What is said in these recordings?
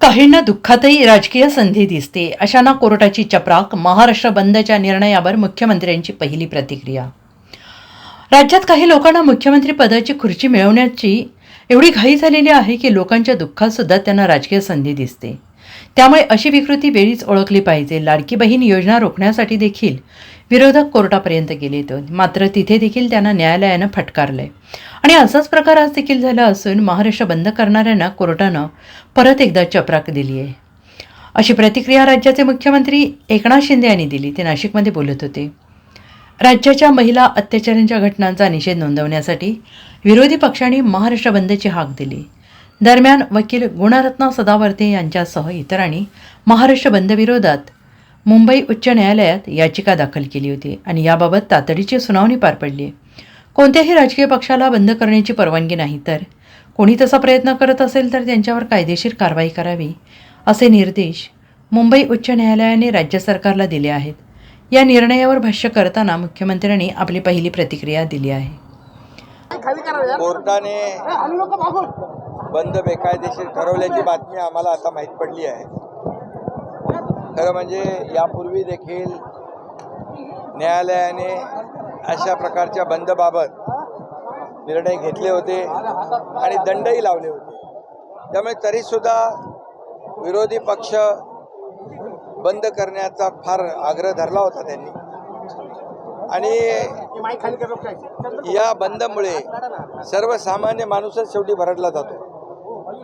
काहींना दुःखातही राजकीय संधी दिसते अशांना कोर्टाची चपराक महाराष्ट्र बंदच्या निर्णयावर मुख्यमंत्र्यांची पहिली प्रतिक्रिया. राज्यात काही लोकांना मुख्यमंत्री पदाची खुर्ची मिळवण्याची एवढी घाई झालेली आहे की लोकांच्या दुःखात सुद्धा त्यांना राजकीय संधी दिसते. त्यामुळे अशी विकृती वेळीच ओळखली पाहिजे. लाडकी बहीण योजना रोखण्यासाठी देखील विरोधक कोर्टापर्यंत गेले होते मात्र तिथे देखील त्यांना न्यायालयानं फटकारलंय. आणि असाच प्रकार आज देखील झाला असून महाराष्ट्र बंद करणाऱ्यांना कोर्टानं परत एकदा चपराक दिली आहे. अशी प्रतिक्रिया राज्याचे मुख्यमंत्री एकनाथ शिंदे यांनी दिली. ते नाशिकमध्ये बोलत होते. राज्याच्या महिला अत्याचारांच्या घटनांचा निषेध नोंदवण्यासाठी विरोधी पक्षांनी महाराष्ट्र बंदची हाक दिली. दरम्यान वकील गुणरत्न सदावर्ते यांच्यासह इतरांनी महाराष्ट्र बंदविरोधात मुंबई उच्च न्यायालयात याचिका दाखल केली होती आणि याबाबत तातडीची सुनावणी पार पडली. कोणत्याही राजकीय पक्षाला बंद करण्याची परवानगी नाही तर कोणी तसा प्रयत्न करत असेल तर त्यांच्यावर कायदेशीर कारवाई करावी असे निर्देश मुंबई उच्च न्यायालयाने राज्य सरकारला दिले आहेत. या निर्णयावर भाष्य करताना मुख्यमंत्र्यांनी आपली पहिली प्रतिक्रिया दिली आहे. कोर्टाने बंद बेकायदेशीर ठरवल्याची बातमी आम्हाला आता माहीत पडली आहे. खरं म्हणजे यापूर्वी देखील न्यायालयाने अशा प्रकारच्या बंदबाबत निर्णय घेतले होते आणि दंडही लावले होते. त्यामुळे तरीसुद्धा विरोधी पक्ष बंद करण्याचा फार आग्रह धरला होता त्यांनी. आणि या बंदमुळे सर्वसामान्य माणूसच शेवटी भरडला जातो.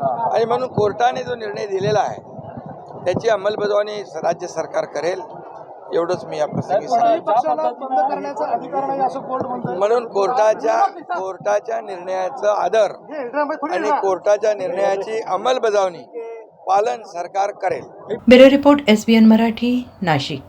आणि म्हणून कोर्टाने जो निर्णय दिलेला आहे त्याची अंमलबजावणी राज्य सरकार करेल एवढंच मी या प्रसंगी सांगेन. पक्षाला बंद करण्याचा अधिकार नाही असं कोर्ट म्हणतोय. म्हणून कोर्टाच्या कोर्टाच्या निर्णयाचं आदर आणि कोर्टाच्या निर्णयाची अंमलबजावणी पालन सरकार करेल. Bureau report S B N Marathi Nashik.